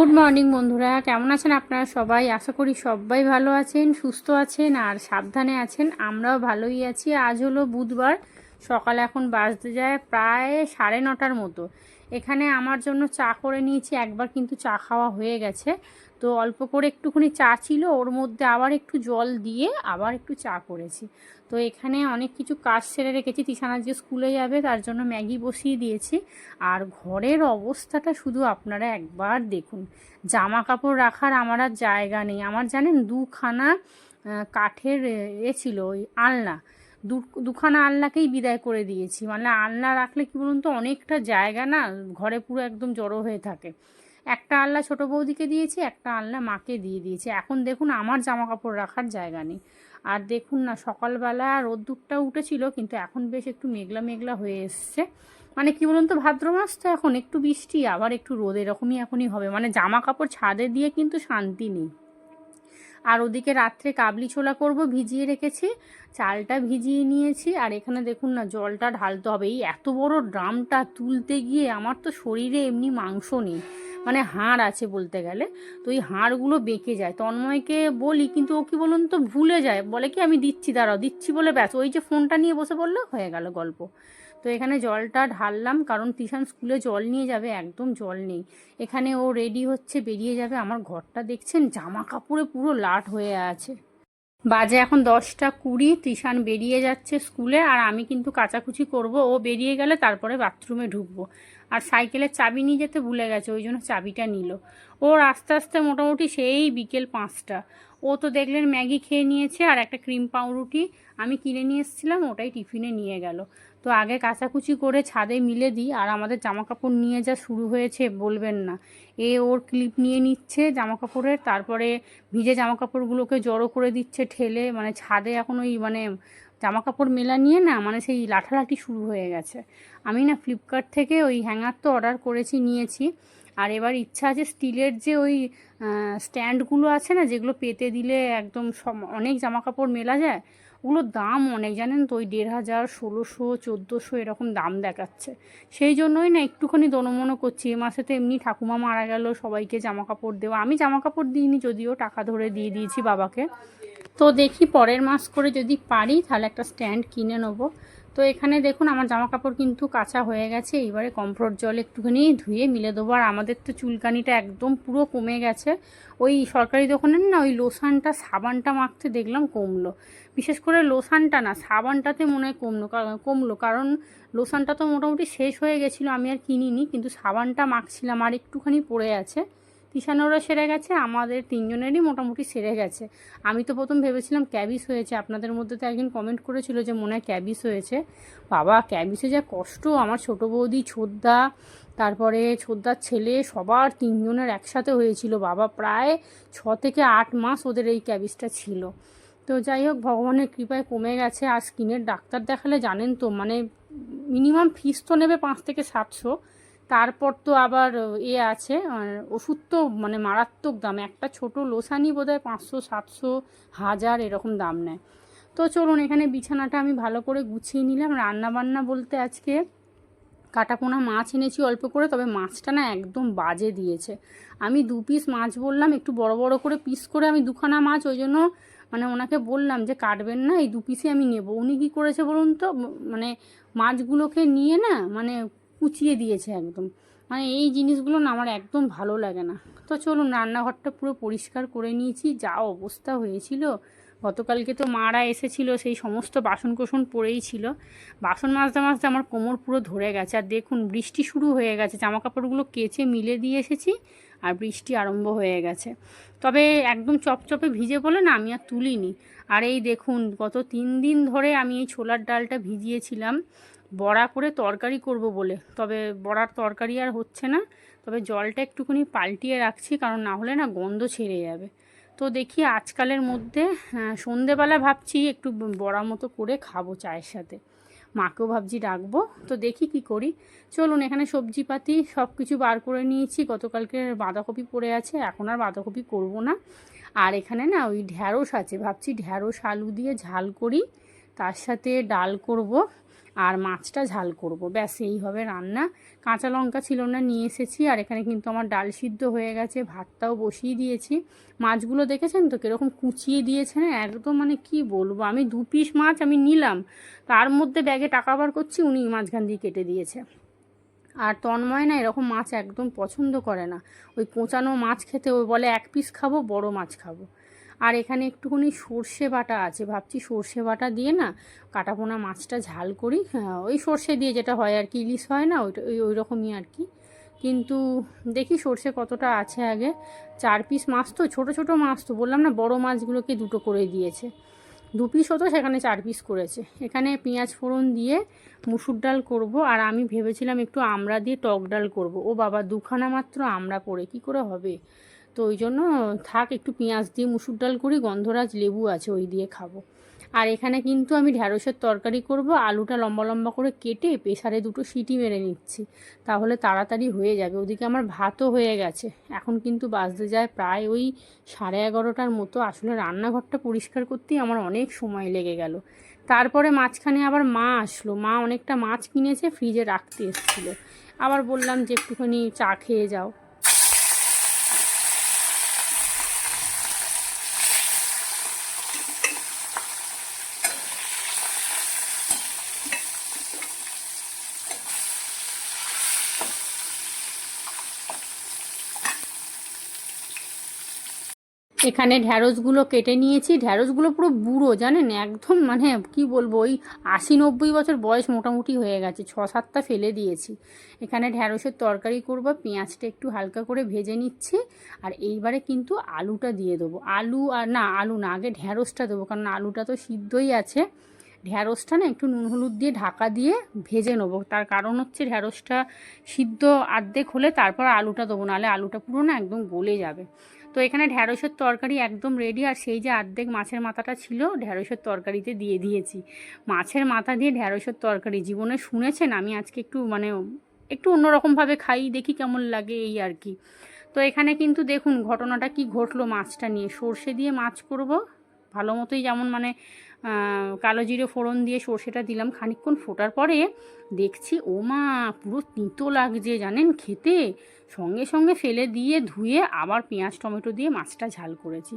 Good morning বন্ধুরা। কেমন আছেন আপনারা সবাই? আশা করি সবাই ভালো আছেন, সুস্থ আছেন, আর সাবধানে আছেন। আমরাও ভালোই আছি। আজ হলো বুধবার। সকালে এখন বাজতে যায় প্রায় সাড়ে নটার মতো। এখানে আমার জন্য চা করে নিয়েছি। একবার কিন্তু চা খাওয়া হয়ে গেছে। তো অল্প করে একটুখানি চা ছিল, ওর মধ্যে আবার একটু জল দিয়ে আবার একটু চা করেছি। তো এখানে অনেক কিছু কাজ সেরে রেখেছি তিসানা যে স্কুলে যাবে তার জন্য ম্যাগি বসিয়ে দিয়েছি। আর ঘরের অবস্থাটা শুধু আপনারা একবার দেখুন। জামা কাপড় রাখার আমার আর জায়গা নেই। আমার জানেন দুখানা কাঠের এ ছিল ওই আলনা। দু, দুখানা আলনাকেই বিদায় করে দিয়েছি। মানে আলনা রাখলে কি বলুন তো, অনেকটা জায়গা না, ঘরে পুরো একদম জড়ো হয়ে থাকে। একটা আলনা ছোটো বৌদিকে দিয়েছি, একটা আলনা মাকে দিয়ে দিয়েছি। এখন দেখুন আমার জামা কাপড় রাখার জায়গা নেই। আর দেখুন না, সকালবেলা রোদ্দুরটা উঠেছিল, কিন্তু এখন বেশ একটু মেঘলা মেঘলা হয়ে এসছে। মানে কি বলুন তো, ভাদ্র মাস তো এখন একটু বৃষ্টি, আবার একটু রোদ, এরকমই এখনই হবে। মানে জামা কাপড় ছাদে দিয়ে কিন্তু শান্তি নেই। আর ওদিকে রাত্রে কাবলি ছোলা করব ভিজিয়ে রেখেছি, চালটা ভিজিয়ে নিয়েছি, আর এখানে দেখুন না, জলটা ঢালতে হবে। এই এত বড় ড্রামটা তুলতে গিয়ে আমার তো শরীরে এমনি মাংস নেই। মানে হাড় আছে বলতে গেলে, তো ওই হাড়গুলো বেঁকে যায়। তন্ময়কে বলি, কিন্তু ও কি বলুন তো, ভুলে যায়। বলে কি, আমি দিচ্ছি, দাঁড়াও, দিচ্ছি বলে ব্যাস। ওই যে ফোনটা নিয়ে বসে বললে হয়ে গেল গল্প। তো এখানে জলটা ঢাললাম, কারণ তিশান স্কুলে জল নিয়ে যাবে, একদম জল নেই। এখানে ও রেডি হচ্ছে, বেরিয়ে যাবে। আমার ঘরটা দেখছেন, জামা কাপড়ে পুরো লাট হয়ে আছে। বাজে এখন দশটা কুড়ি, তিশান বেরিয়ে যাচ্ছে স্কুলে আর আমি কিন্তু কাচাকুচি করব। ও বেরিয়ে গেলে তারপরে বাথরুমে ঢুকবো। আর সাইকেলের চাবি নিয়ে যেতে ভুলে গেছে, ওই জন্য চাবিটা নিল। ওর আস্তে আস্তে মোটামুটি সেই বিকেল পাঁচটা। ও তো দেখলেন ম্যাগি খেয়ে নিয়েছে আর একটা ক্রিম পাউরুটি। আমি কিনে নিয়ে এসেছিলাম, ওটাই টিফিনে নিয়ে গেল। তো আগে কাচাকুচি করে ছাদে মিলে দিই আর আমাদের জামা কাপড় নিয়ে যা শুরু হয়েছে বলবেন না। এ ওর ক্লিপ নিয়ে নিচ্ছে জামা কাপড়ের তারপরে ভিজে জামা কাপড়গুলোকে জড়ো করে দিচ্ছে ঠেলে। মানে ছাদে এখন ওই মানে জামা কাপড় মেলা নিয়ে না মানে সেই লাঠালাঠি শুরু হয়ে গেছে। আমি না ফ্লিপকার্ট থেকে ওই হ্যাঙ্গার তো অর্ডার করেছি, নিয়েছি। আর এবার ইচ্ছা আছে স্টিলের যে ওই স্ট্যান্ডগুলো আছে না, যেগুলো পেতে দিলে একদম সব অনেক জামা কাপড় মেলা যায়, ওগুলোর দাম অনেক জানেন তো, ওই দেড় হাজার, ষোলোশো, চোদ্দোশো এরকম দাম দেখাচ্ছে। সেই জন্যই না একটুখানি দনমনো করছি। এ মাসে তো এমনি ঠাকুমা মারা গেল, সবাইকে জামা কাপড় দেওয়া। আমি জামা কাপড় দিইনি, যদিও টাকা ধরে দিয়ে দিয়েছি বাবাকে। তো দেখি পরের মাস করে যদি পারি, তাহলে একটা স্ট্যান্ড কিনে নেব। তো এখানে দেখুন, আমার জামা কাপড় কিন্তু কাঁচা হয়ে গেছে। এইবারে কমফোর্ট জল একটুখানি ধুয়ে মিলে দেবো। আর আমাদের তো চুলকানিটা একদম পুরো কমে গেছে। ওই সরকারি দোকানের না, ওই লোশানটা, সাবানটা মাখতে দেখলাম কমলো। বিশেষ করে লোশানটা না, সাবানটাতে মনে হয় কমলো কমলো। কারণ লোশানটা তো মোটামুটি শেষ হয়ে গেছিল, আমি আর কিনিনি। কিন্তু সাবানটা মাখছিলাম, আর একটুখানি পড়ে আছে। তিশানোরা সেরে গেছে, আমাদের তিনজনেরই মোটামুটি সেরে গেছে। আমি তো প্রথম ভেবেছিলাম ক্যাবিস হয়েছে, আপনাদের মধ্যে তো একজন কমেন্ট করেছিল যে মনে হয় ক্যাবিস হয়েছে। বাবা, ক্যাবিসে যা কষ্ট, আমার ছোটো বৌদি ছোদ্দা, তারপরে ছোদ্দার ছেলে, সবার তিনজনের একসাথে হয়েছিল। বাবা, প্রায় ছ থেকে আট মাস ওদের এই ক্যাবিসটা ছিল। তো যাই হোক, ভগবানের কৃপায় কমে গেছে। আর স্কিনের ডাক্তার দেখালে জানেন তো মানে মিনিমাম ফিস তো নেবে পাঁচ থেকে সাতশো। তারপর তো আবার এ আছে ওষুধ তো মানে মারাত্মক দাম। একটা ছোট লোসানি বোধ হয় পাঁচশো, সাতশো, হাজার এরকম দাম নেয়। তো চলুন, এখানে বিছানাটা আমি ভালো করে গুছিয়ে নিলাম। রান্না বান্না বলতে আজকে কাটাপোনা মাছ এনেছি অল্প করে, তবে মাছটা না একদম বাজে দিয়েছে। আমি দু পিস মাছ বললাম, একটু বড় বড় করে পিস করে আমি দুখানা মাছ, ওই জন্য মানে ওনাকে বললাম যে, কাটবেন না, এই দু পিসই আমি নেব। উনি কী করেছে বলুন তো মানে মাছগুলোকে নিয়ে না মানে কুচিয়ে দিয়েছে একদম। মানে এই জিনিসগুলো না আমার একদম ভালো লাগে না। তো চলুন, রান্নাঘরটা পুরো পরিষ্কার করে নিয়েছি, যা অবস্থা হয়েছিল। গতকালকে তো মারা এসেছিল, সেই সমস্ত বাসন কোসন পড়েই ছিল। বাসন মাজতে মাজতে আমার কোমর পুরো ধরে গেছে। আর দেখুন, বৃষ্টি শুরু হয়ে গেছে। জামা কাপড়গুলো কেচে মিলে দিয়ে এসেছি আর বৃষ্টি আরম্ভ হয়ে গেছে। তবে একদম চপচপে ভিজে বলে না আমি আর তুলিনি। আর এই দেখুন, গত তিন দিন ধরে আমি এই ছোলার ডালটা ভিজিয়েছিলাম। বড়া করে তরকারি করব বলে। তবে বড়ার তরকারি আর হচ্ছে না। তবে জলটা একটুখানি পাল্টিয়ে রাখছি, কারণ না হলে না গন্ধ ছেড়ে যাবে। তো দেখি আজকালের মধ্যে সন্ধেবেলা ভাবছি একটু বড়া মতো করে খাব চায়ের সাথে। মাকেও ভাবছি ডাকবো। তো দেখি কি করি। চলুন, এখানে সবজিপাতি সব কিছু বার করে নিয়েছি। গতকালকে বাঁধাকপি পড়ে আছে, এখন আর বাঁধাকপি করব না। আর এখানে না ওই ঢ্যাঁড়স আছে, ভাবছি ঢ্যাঁড়স আলু দিয়ে ঝাল করি। তার সাথে ডাল করব। আর মাছটা ঝাল করব। ব্যাস, এই হবে রান্না। কাঁচা লঙ্কা ছিল না, নিয়ে এসেছি। আর এখানে কিন্তু আমার ডাল সিদ্ধ হয়ে গেছে, ভাতটাও বসিয়ে দিয়েছি। মাছগুলো দেখেছেন তো কীরকম কুচিয়ে দিয়েছে না? একদম মানে কি বলব? আমি দু পিস মাছ আমি নিলাম। তার মধ্যে ব্যাগে টাকা বার করছি, উনি মাঝখান দিয়ে কেটে দিয়েছে। আর তন্ময় না এরকম মাছ একদম পছন্দ করে না। ওই কোঁচানো মাছ খেতে ওই বলে, এক পিস খাব, বড় মাছ খাব। আর এখানে একটুখানি সর্ষে বাটা আছে। ভাবছি সর্ষে বাটা দিয়ে না কাটাপোনা মাছটা ঝাল করি। হ্যাঁ ওই সর্ষে দিয়ে যেটা হয় আর কি, ইলিশ হয় না, ওইটা ওই ওই রকমই আর কি। কিন্তু দেখি সর্ষে কতটা আছে আগে। চার পিস মাছ তো, ছোটো ছোটো মাছ তো, বললাম না বড় মাছগুলোকে দুটো করে দিয়েছে। দু পিস হতো, সেখানে চার পিস করেছে। এখানে পেঁয়াজ ফোড়ন দিয়ে মুসুর ডাল করব, আর আমি ভেবেছিলাম একটু আমড়া দিয়ে টক ডাল করব। ও বাবা, দুখানা মাত্র আমড়া পড়ে, কি করে হবে? তো ওই জন্য থাক, একটু পেঁয়াজ দিয়ে মুসুর ডাল করি, গন্ধরাজ লেবু আছে ওই দিয়ে খাব। আর এখানে কিন্তু আমি ঢ্যাঁড়সের তরকারি করব, আলুটা লম্বা লম্বা করে কেটে প্রেসারে দুটো সিটি মেরে নিচ্ছি, তাহলে তাড়াতাড়ি হয়ে যাবে। ওদিকে আমার ভাতও হয়ে গেছে, এখন কিন্তু বাজতে যায় প্রায় ওই সাড়ে এগারোটার মতো। আসলে রান্নাঘরটা পরিষ্কার করতেই আমার অনেক সময় লেগে গেল। তারপরে মাঝখানে আবার মা আসলো, মা অনেকটা মাছ কিনেছে, ফ্রিজে রাখতে এসেছিল। আবার বললাম যে একটুখানি চা খেয়ে যাও। এখানে ঢ্যাঁড়সগুলো কেটে নিয়েছি। ঢ্যাঁড়সগুলো পুরো বুড়ো, জানেন? একদম মানে কি বলব, ওই আশি নব্বই বছর বয়স মোটামুটি হয়ে গেছে। ছ সাতটা ফেলে দিয়েছি। এখানে ঢ্যাঁড়সের তরকারি করব, পেঁয়াজটা একটু হালকা করে ভেজে নিচ্ছি। আর এইবারে কিন্তু আলুটা দিয়ে দেবো। আলু আর না, আলু না, আগে ঢ্যাঁড়সটা দেবো, কারণ আলুটা তো সিদ্ধই আছে। ঢ্যাঁড়সটা না একটু নুন হলুদ দিয়ে ঢাকা দিয়ে ভেজে নেব। তার কারণ হচ্ছে ঢ্যাঁড়সটা সিদ্ধ আর্ধেক হলে তারপর আলুটা দেবো, নাহলে আলুটা পুরো না একদম গলে যাবে। তো এখানে ঢ্যাঁড়সের তরকারি একদম রেডি আর সেই যে আর্ধেক মাছের মাথাটা ছিল, ঢ্যাঁড়সের তরকারিতে দিয়ে দিয়েছি। মাছের মাথা দিয়ে ঢ্যাঁড়সের তরকারি, জীবনে শুনেছেন? আমি আজকে একটু মানে একটু অন্যরকমভাবে খাই, দেখি কেমন লাগে এই আর কি। তো এখানে কিন্তু দেখুন, ঘটনাটা কি ঘটলো মাছটা নিয়ে। সর্ষে দিয়ে মাছ করব, ভালো মতোই যেমন মানে কালো জিরে ফোড়ন দিয়ে সর্ষেটা দিলাম খানিকক্ষণ ফোটার পরে দেখছি, ও মা, পুরো তিতো লাগছে জানেন খেতে। সঙ্গে সঙ্গে ফেলে দিয়ে ধুয়ে আবার পেঁয়াজ, টমেটো দিয়ে মাছটা ঝাল করেছি।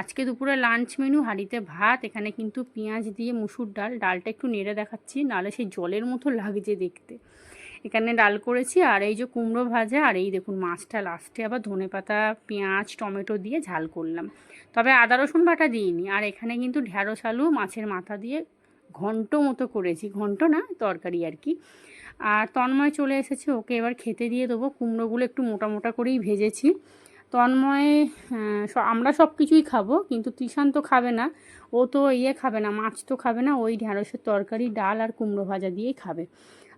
আজকে দুপুরে লাঞ্চ মেনু, হাঁড়িতে ভাত, এখানে কিন্তু পেঁয়াজ দিয়ে মুসুর ডাল। ডালটা একটু নেড়ে দেখাচ্ছি, নাহলে সেই জলের মতো লাগছে দেখতে। এখানে ডাল করেছি, আর এই যে কুমড়ো ভাজা, আর এই দেখুন মাছটা লাস্টে আবার ধনে পাতা পেঁয়াজ, টমেটো দিয়ে ঝাল করলাম। তবে আদা, রসুন বাটা দিইনি। আর এখানে কিন্তু ঢ্যাঁড়স আলু, মাছের মাথা দিয়ে ঘন্ট মতো করেছি। ঘন্ট না, তরকারি আর কি। আর তন্ময় চলে এসেছে, ওকে এবার খেতে দিয়ে দেবো। কুমড়োগুলো একটু মোটা মোটা করেই ভেজেছি। তন্ময় আমরা সব কিছুই খাব, কিন্তু তিশান তো খাবে না। ও তো ইয়ে খাবে না, মাছ তো খাবে না। ওই ঢ্যাঁড়সের তরকারি, ডাল আর কুমড়ো ভাজা দিয়েই খাবে।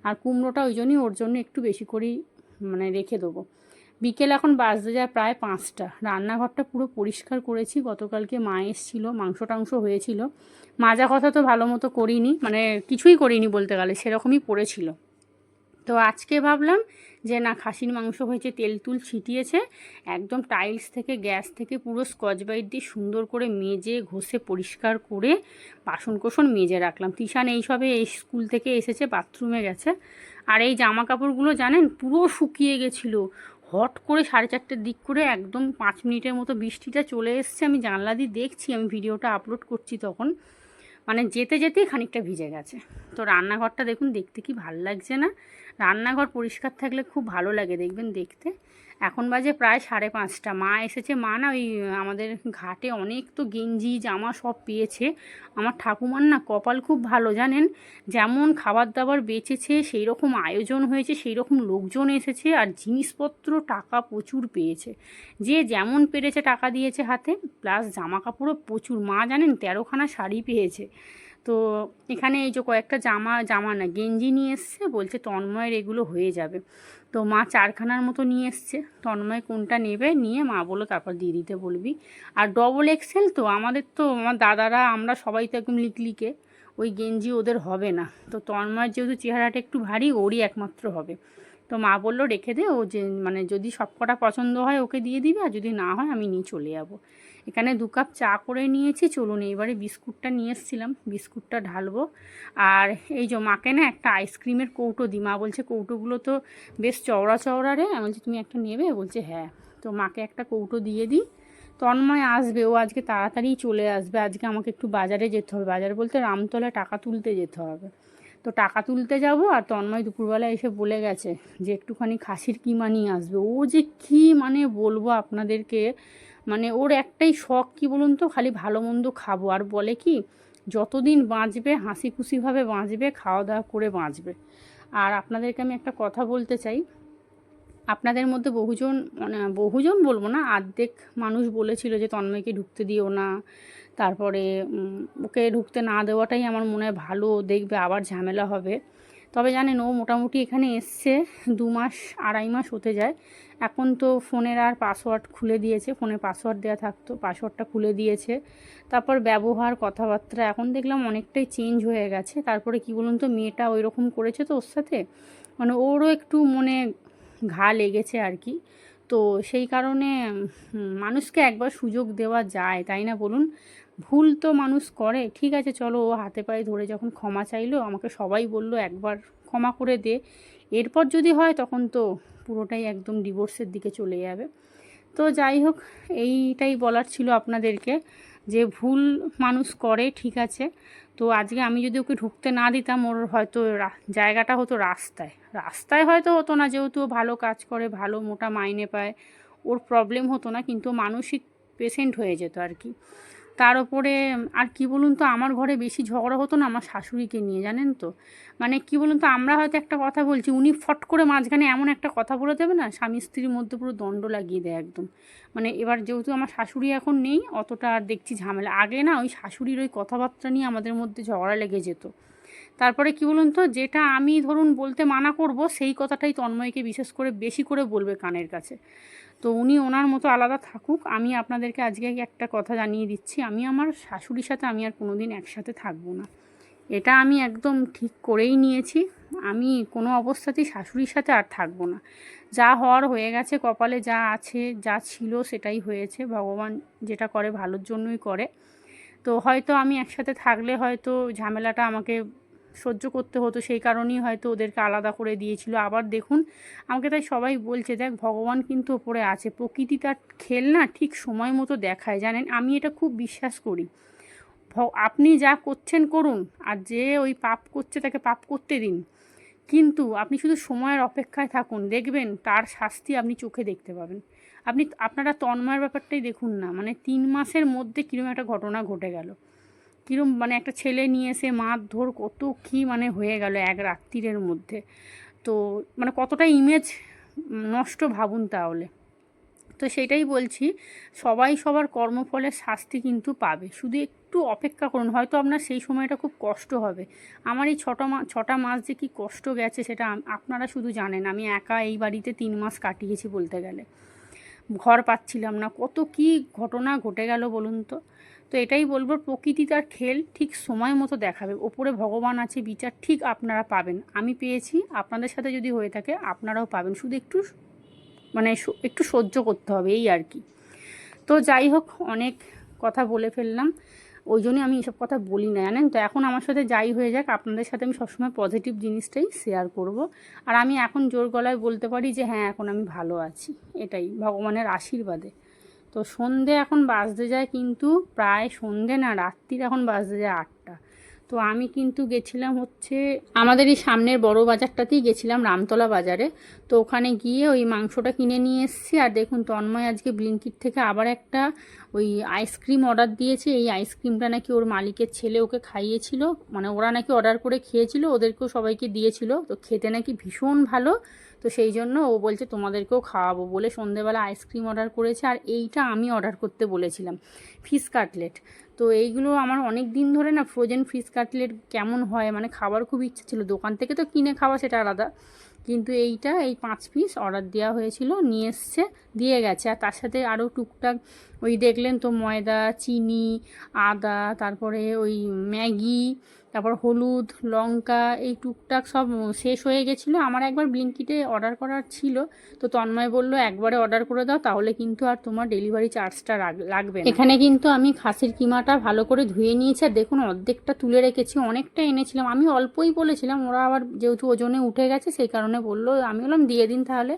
আর কুমড়োটা ওই জন্যই, ওর জন্য একটু বেশি করেই মানে রেখে দেবো। বিকেল এখন বাজতে যায় প্রায় পাঁচটা। রান্নাঘরটা পুরো পরিষ্কার করেছি। গতকালকে মা এসছিল, মাংস টাংস হয়েছিল। মাজা কথা তো ভালো মতো করিনি মানে কিছুই করিনি বলতে গেলে, সেরকমই পড়েছিল। তো আজকে ভাবলাম যে না, খাসির মাংস হয়েছে, তেল তুল ছিটিয়েছে, একদম টাইলস থেকে, গ্যাস থেকে পুরো স্কচ বাইট দিয়ে সুন্দর করে মেজে, ঘষে, পরিষ্কার করে বাসন মেজে রাখলাম। তিশান এইসবে এই স্কুল থেকে এসেছে, বাথরুমে গেছে। আর এই জামা কাপড়গুলো জানেন, পুরো শুকিয়ে গেছিল। হট করে সাড়ে চারটের দিক করে একদম পাঁচ মিনিটের মতো বৃষ্টিটা চলে এসছে। আমি জানলা দিয়ে দেখছি, আমি ভিডিওটা আপলোড করছি তখন। মানে যেতে যেতেই খানিকটা ভিজে গেছে। তো রান্নাঘরটা দেখুন, দেখতে কি ভালো লাগছে না? রান্নাঘর পরিষ্কার থাকলে খুব ভালো লাগে, দেখবেন দেখতে। এখন বাজে প্রায় সাড়ে পাঁচটা। মা এসেছে, মা না ওই আমাদের ঘাটে অনেক তো গেঞ্জি, জামা সব পেয়েছে। আমার ঠাকুমার না কপাল খুব ভালো, জানেন? যেমন খাবার দাবার বেঁচেছে সেই রকম আয়োজন হয়েছে সেই রকম লোকজন এসেছে আর জিনিসপত্র, টাকা প্রচুর পেয়েছে। যে যেমন পেরেছে টাকা দিয়েছে হাতে, প্লাস জামা কাপড়ও প্রচুর। মা জানেন তেরোখানা শাড়ি পেয়েছে। তো এখানে এই যে কয়েকটা জামা জামা না, গেঞ্জি নিয়ে এসছে, বলছে তন্ময়ের এগুলো হয়ে যাবে। তো মা চারখানার মতো নিয়ে এসছে। তন্ময় কোনটা নেবে, নিয়ে মা বলো তারপর দিয়ে দিতে বলবি। আর ডবল এক্সেল তো, আমাদের তো, আমার দাদারা, আমরা সবাই তো একদম লিকলিকে, ওই গেঞ্জি ওদের হবে না। তো তন্ময়ের যেহেতু চেহারাটা একটু ভারী, ওরই একমাত্র হবে। তো মা বলল, রেখে দে, ও যে মানে যদি সব কটা পছন্দ হয়, ওকে দিয়ে দিবে, আর যদি না হয়, আমি নিয়ে চলে যাব। এখানে দু কাপ চা করে নিয়েছি। চলুন এবারে বিস্কুটটা নিয়ে এসেছিলাম। বিস্কুটটা ঢালবো। আর এই যে মাকে না একটা আইসক্রিমের কৌটো দিই। মা বলছে, কৌটোগুলো তো বেশ চওড়া চওড়া রে। আমি বলছি, তুমি একটা নেবে? বলছে হ্যাঁ। তো মাকে একটা কৌটো দিয়ে দিই। তন্ময় আসবে। ও আজকে তাড়াতাড়ি চলে আসবে। আজকে আমাকে একটু বাজারে যেতে হবে। বাজারে বলতে রামতলায় টাকা তুলতে যেতে হবে। তো টাকা তুলতে যাব আর তন্ময় দুপুরবেলা এসে বলে গেছে যে, একটুখানি খাসির কিমা নিয়ে আসবে। ও যে কি মানে বলব আপনাদেরকে। মানে ওর একটাই শখ কি বলুন তো? খালি ভালো মন্দ খাব। আর বলে কি, যতদিন বাঁচবে, হাসি খুশিভাবে বাঁচবে খাওয়া দাওয়া করে বাঁচবে। আর আপনাদেরকে আমি একটা কথা বলতে চাই। আপনাদের মধ্যে বহুজন মানে বহুজন বলব না, আর্ধেক মানুষ বলেছিল যে তন্ময়কে ঢুকতে দিও না। তারপরে ওকে ঢুকতে না দেওয়াটাই আমার মনে হয় ভালো। দেখবে আবার ঝামেলা হবে। তবে জানেন, ও মোটামুটি এখানে এসছে দু মাস, আড়াই মাস হতে যায়। এখন তো ফোনের আর পাসওয়ার্ড খুলে দিয়েছে ফোনে পাসওয়ার্ড দেওয়া থাকতো, পাসওয়ার্ডটা খুলে দিয়েছে। তারপর ব্যবহার, কথাবার্তা, এখন দেখলাম অনেকটাই চেঞ্জ হয়ে গেছে। তারপরে কি বলুন তো, মেয়েটা ওই রকম করেছে তো ওর সাথে? মানে ওরও একটু মনে ঘা লেগেছে আর কি। তো সেই কারণে মানুষকে একবার সুযোগ দেওয়া যায়, তাই না বলুন? ভুল তো মানুষ করে, ঠিক আছে, চলো ও হাতে পায়ে ধরে যখন ক্ষমা চাইলো, আমাকে সবাই বলল একবার ক্ষমা করে দে। এরপর যদি হয় তখন তো পুরোটাই একদম ডিভোর্সের দিকে চলে যাবে। তো যাই হোক, এইটাই বলার ছিল আপনাদেরকে যে ভুল মানুষ করে, ঠিক আছে। তো আজকে আমি যদি ওকে ঢুকতে না দিতাম, ওর হয়তো জায়গাটা হতো রাস্তায়। রাস্তায় হয়তো হতো না, যেহেতু ও ভালো কাজ করে, ভালো মোটা মাইনে পায়, ওর প্রবলেম হতো না, কিন্তু মানসিক পেশেন্ট হয়ে যেত আর কি। তার ওপরে, আর কি বলুন তো, আমার ঘরে বেশি ঝগড়া হতো না আমার শাশুড়িকে নিয়ে, জানেন তো? মানে কি বলুন তো, আমরা হয়তো একটা কথা বলছি, উনি ফট করে মাঝখানে এমন একটা কথা বলে দেবে না, স্বামী স্ত্রীর মধ্যে পুরো দণ্ড লাগিয়ে দেয় একদম। মানে এবার যেহেতু আমার শাশুড়ি এখন নেই, অতটা আর দেখছি ঝামেলা। আগে না ওই শাশুড়ির ওই কথাবার্তা নিয়ে আমাদের মধ্যে ঝগড়া লেগে যেত। তারপরে কি বলুন তো, যেটা আমি ধরুন বলতে মানা করব, সেই কথাটাই তন্ময়কে বিশেষ করে, বেশি করে বলবে কানের কাছে। তো উনি ওনার মতো আলাদা থাকুক, আমি আপনাদেরকে আজকে একটা কথা জানিয়ে দিচ্ছি। আমি আমার শাশুড়ির সাথে আমি আর কোনো দিন একসাথে থাকব না। এটা আমি একদম ঠিক করেই নিয়েছি। আমি কোনো অবস্থাতেই শাশুড়ির সাথে আর থাকব না। যা হওয়ার হয়ে গেছে, কপালে যা আছে, যা ছিল সেটাই হয়েছে। ভগবান যেটা করে ভালোর জন্যই করে। তো হয়তো আমি একসাথে থাকলে হয়তো ঝামেলাটা আমাকে সহ্য করতে হতো, সেই কারণেই হয়তো ওদেরকে আলাদা করে দিয়েছিল। আবার দেখুন, আমাকে তাই সবাই বলছে, দেখ, ভগবান কিন্তু ওপরে আছে। প্রকৃতি তার খেল না ঠিক সময় মতো দেখায়, জানেন? আমি এটা খুব বিশ্বাস করি। আপনি যা করছেন করুন, আর যে ওই পাপ করছে তাকে পাপ করতে দিন। কিন্তু আপনি শুধু সময়ের অপেক্ষায় থাকুন, দেখবেন তার শাস্তি আপনি চোখে দেখতে পাবেন। আপনি, আপনারা তন্ময়ের ব্যাপারটাই দেখুন না মানে তিন মাসের মধ্যে কীরকম একটা ঘটনা ঘটে গেল। কীরকম মানে একটা ছেলে নিয়ে এসে মারধর কত কী মানে হয়ে গেল এক রাত্রিরের মধ্যে। তো মানে কতটা ইমেজ নষ্ট ভাবুন তাহলে। তো সেটাই বলছি, সবাই সবার কর্মফলের শাস্তি কিন্তু পাবে। শুধু একটু অপেক্ষা করুন, হয়তো আপনার সেই সময়টা খুব কষ্ট হবে। আমার এই ছটা মা, ছটা মাস যে কী কষ্ট গেছে সেটা আপনারা শুধু জানেন। আমি একা এই বাড়িতে তিন মাস কাটিয়েছি বলতে গেলে। ঘর পাচ্ছিলাম না। কত কি ঘটনা ঘটে গেল বলুন তো? তো এটাই বলব, প্রকৃতি তার খেল ঠিক সময় মতো দেখাবে। ওপরে ভগবান আছে, বিচার ঠিক আপনারা পাবেন। আমি পেয়েছি, আপনাদের সাথে যদি হয়ে থাকে, আপনারাও পাবেন। শুধু একটু মানে একটু সহ্য করতে হবে, এই আর কি। তো যাই হোক, অনেক কথা বলে ফেললাম। ওই জন্যই আমি এসব কথা বলি না, জানেন তো? এখন আমার সাথে যাই হয়ে যাক, আপনাদের সাথে আমি সবসময় পজিটিভ জিনিসটাই শেয়ার করব। আর আমি এখন জোর গলায় বলতে পারি যে হ্যাঁ এখন আমি ভালো আছি। এটাই, ভগবানের আশীর্বাদে। তো সন্ধে এখন বাজতে যায় কিন্তু প্রায় সন্ধে না, রাত্রির এখন বাজতে যায় আটটা। তো আমি কিন্তু গেছিলাম হচ্ছে আমাদের এই সামনের বড় বাজারটাতেই গেছিলাম, রামতলা বাজারে। তো ওখানে গিয়ে ওই মাংসটা কিনে নিয়ে এসেছি আর দেখুন তন্ময় আজকে ব্লিঙ্কিট থেকে আবার একটা ওই আইসক্রিম অর্ডার দিয়েছে। এই আইসক্রিমটা নাকি ওর মালিকের ছেলে ওকে খাইয়েছিল মানে ওরা নাকি অর্ডার করে খেয়েছিল, ওদেরকেও সবাইকে দিয়েছিল। তো খেতে নাকি ভীষণ ভালো। তো সেই জন্য ও বলছে, তোমাদেরকেও খাওয়াবো বলে সন্ধেবেলা আইসক্রিম অর্ডার করেছে, আর এইটা আমি অর্ডার করতে বলেছিলাম, ফিশ কাটলেট। তো এইগুলো আমার অনেক দিন ধরে না ফ্রোজেন ফিশ কাটলেট কেমন হয় মানে খাবার খুব ইচ্ছা ছিল। দোকান থেকে তো কিনে খাওয়া সেটা আলাদা। কিন্তু এইটা, এই পাঁচ পিস অর্ডার দেওয়া হয়েছিল, নিয়ে এসছে, দিয়ে গেছে। আর তার সাথে আরও টুকটাক ওই দেখলেন তো ময়দা, চিনি, আদা, তারপরে ওই ম্যাগি, তারপর হলুদ, লঙ্কা, এই টুকটাক সব শেষ হয়ে গেছিল। আমার একবার ব্লিঙ্কিটে অর্ডার করার ছিল, তো তন্ময় বলল, একবারে অর্ডার করে দাও, তাহলে কিন্তু আর তোমার ডেলিভারি চার্জটা লাগবে এখানে কিন্তু আমি খাসির কিমাটা ভালো করে ধুয়ে নিয়েছি, আর দেখুন অর্ধেকটা তুলে রেখেছি, অনেকটা এনেছিলাম। আমি অল্পই বলেছিলাম, ওরা আবার যেহেতু ওজনে উঠে গেছে, সেই কারণে বলল, আমি বললাম দিয়ে দিন তাহলে।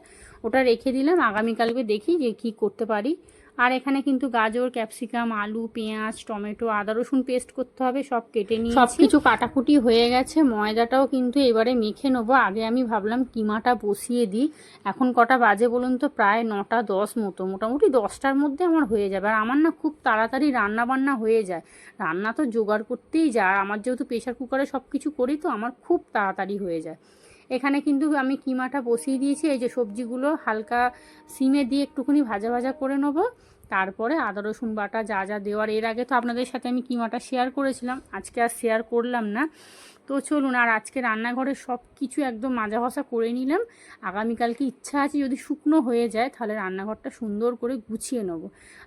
ওটা রেখে দিলাম, আগামীকালকে দেখি যে কি করতে পারি। আর এখানে কিন্তু গাজর, ক্যাপসিকাম, আলু, পেঁয়াজ, টমেটো, আদা, রসুন পেস্ট করতে হবে, সব কেটে নিয়ে সব কিছু কাটাকুটি হয়ে গেছে, ময়দাটাও কিন্তু এবারে মেখে নেব। আগে আমি ভাবলাম কিমাটা বসিয়ে দিই। এখন কটা বাজে বলুন তো, প্রায় নটা দশ মতো। মোটামুটি দশটার মধ্যে আমার হয়ে যাবে। আর আমার না খুব তাড়াতাড়ি রান্না বান্না হয়ে যায়। রান্না তো জোগাড় করতেই যায়। আর আমার যেহেতু প্রেশার কুকারে সব কিছু করি তো, আমার খুব তাড়াতাড়ি হয়ে যায়। এখানে কিন্তু আমি কিমাটা বসিয়ে দিয়েছি, এই যে সবজিগুলো হালকা সিমে দিয়ে একটুখানি ভাজা ভাজা করে নেব। তারপরে আদা, রসুন বাটা যা যা দেওয়ার, এর আগে তো আপনাদের সাথে আমি কিমাটা শেয়ার করেছিলাম, আজকে আর শেয়ার করলাম না। তো চলুন, আর আজকে রান্নাঘরে সব কিছু একদম মাজা ঘষা করে নিলাম। আগামীকালকে ইচ্ছা আছে যদি শুকনো হয়ে যায়, তাহলে রান্নাঘরটা সুন্দর করে গুছিয়ে নেব।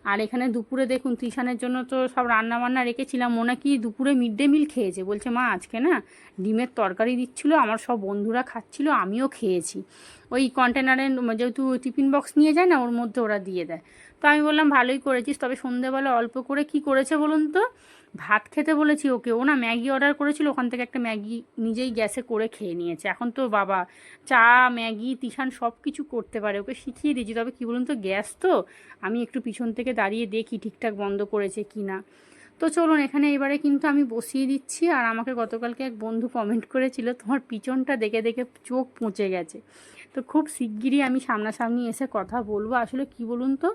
আর এখানে দুপুরে দেখুন তিশানের জন্য তো সব রান্না বান্না রেখেছিলাম। মনে কি দুপুরে মিড ডে মিল খেয়েছে। বলছে, মা, আজকে না ডিমের তরকারি দিচ্ছিল, আমার সব বন্ধুরা খাচ্ছিল, আমিও খেয়েছি। ওই কন্টেনারে যেহেতু টিফিন বক্স নিয়ে যায় না, ওর মধ্যে ওরা দিয়ে দেয়। তো আমি বললাম, ভালোই করেছিস, তবে সন্ধেবেলা অল্প করে কি করেছে বলুন তো? ভাত খেতে বলেছি ওকে। ও না ম্যাগি অর্ডার করেছিল, ওখান থেকে একটা ম্যাগি নিজেই গ্যাসে করে খেয়ে নিয়েছে। এখন তো বাবা, চা, ম্যাগি তিসান সব কিছু করতে পারে, ওকে শিখিয়ে দিয়েছি। তবে কী বলুন তো, গ্যাস তো? আমি একটু পিছন থেকে দাঁড়িয়ে দেখি ঠিকঠাক বন্ধ করেছে কি না তো চলুন, এখানে এবারে কিন্তু আমি বসিয়ে দিচ্ছি, আর আমাকে গতকালকে এক বন্ধু কমেন্ট করেছিল, তোমার পিছনটা দেখে দেখে চোখ পচে গেছে। তো খুব শিগগিরই আমি সামনাসামনি এসে কথা বলব। আসলে কি বলুন তো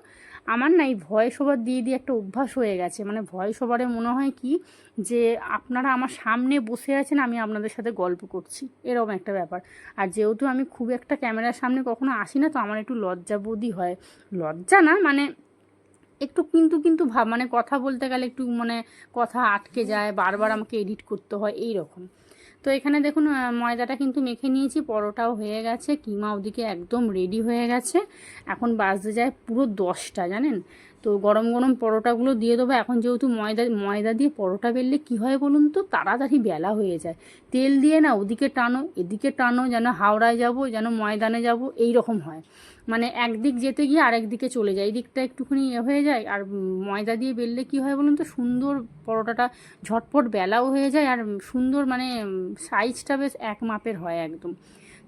আমার না এই ভয় সবার দিয়ে দিয়ে একটা অভ্যাস হয়ে গেছে। মানে ভয় সবারে মনে হয় কি যে, আপনারা আমার সামনে বসে আছেন, আমি আপনাদের সাথে গল্প করছি। এরকম একটা ব্যাপার। আর যেহেতু আমি খুব একটা ক্যামেরার সামনে কখনো আসি না, তো আমার একটু লজ্জাবোধই হয়। লজ্জা না মানে একটু কিন্তু কিন্তু ভাব মানে কথা বলতে গেলে একটু মানে কথা আটকে যায়, বারবার আমাকে এডিট করতে হয় এই রকম তো এখানে দেখুন ময়দাটা কিন্তু মেখে নিয়েছি, পরোটাও হয়ে গেছে, কিমা ওদিকে একদম রেডি হয়ে গেছে। এখন বাজতে যায় পুরো দশটা, জানেন? তো গরম গরম পরোটাগুলো দিয়ে দেবো। এখন যেহেতু ময়দা ময়দা দিয়ে পরোটা বেললে কী হয় বলুন তো? তাড়াতাড়ি বেলা হয়ে যায়। তেল দিয়ে না ওদিকে টানো, এদিকে টানো, যেন হাওড়ায় যাব, যেন ময়দানে যাব, এই রকম হয়। মানে একদিক যেতে গিয়ে আরেক দিকে চলে যায়। এই দিকটা একটুখানি এ হয়ে যায়। আর ময়দা দিয়ে বেললে কী হয় বলুন তো? সুন্দর পরোটাটা ঝটপট বেলাও হয়ে যায় আর সুন্দর মানে সাইজটা বেশ এক মাপের হয় একদম।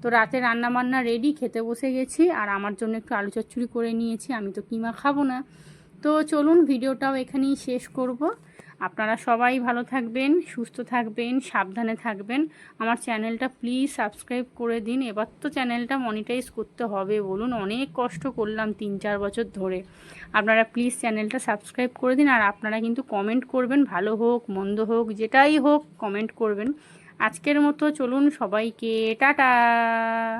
তো রাতে রান্না বান্না রেডি, খেতে বসে গেছি। আর আমার জন্য একটু আলু চচ্চড়ি করে নিয়েছি। আমি তো কিমা খাব না। তো চলুন ভিডিওটাও এখানেই শেষ করব। আপনারা সবাই ভালো থাকবেন, সুস্থ থাকবেন, সাবধানে থাকবেন। আমার চ্যানেলটা প্লিজ সাবস্ক্রাইব করে দিন। এবার তো চ্যানেলটা মনিটাইজ করতে হবে বলুন, অনেক কষ্ট করলাম তিন চার বছর ধরে। আপনারা প্লিজ চ্যানেলটা সাবস্ক্রাইব করে দিন আর আপনারা কিন্তু কমেন্ট করবেন, ভালো হোক, মন্দ হোক, যেটাই হোক কমেন্ট করবেন। আজকের মতো চলুন সবাইকে, টাটা!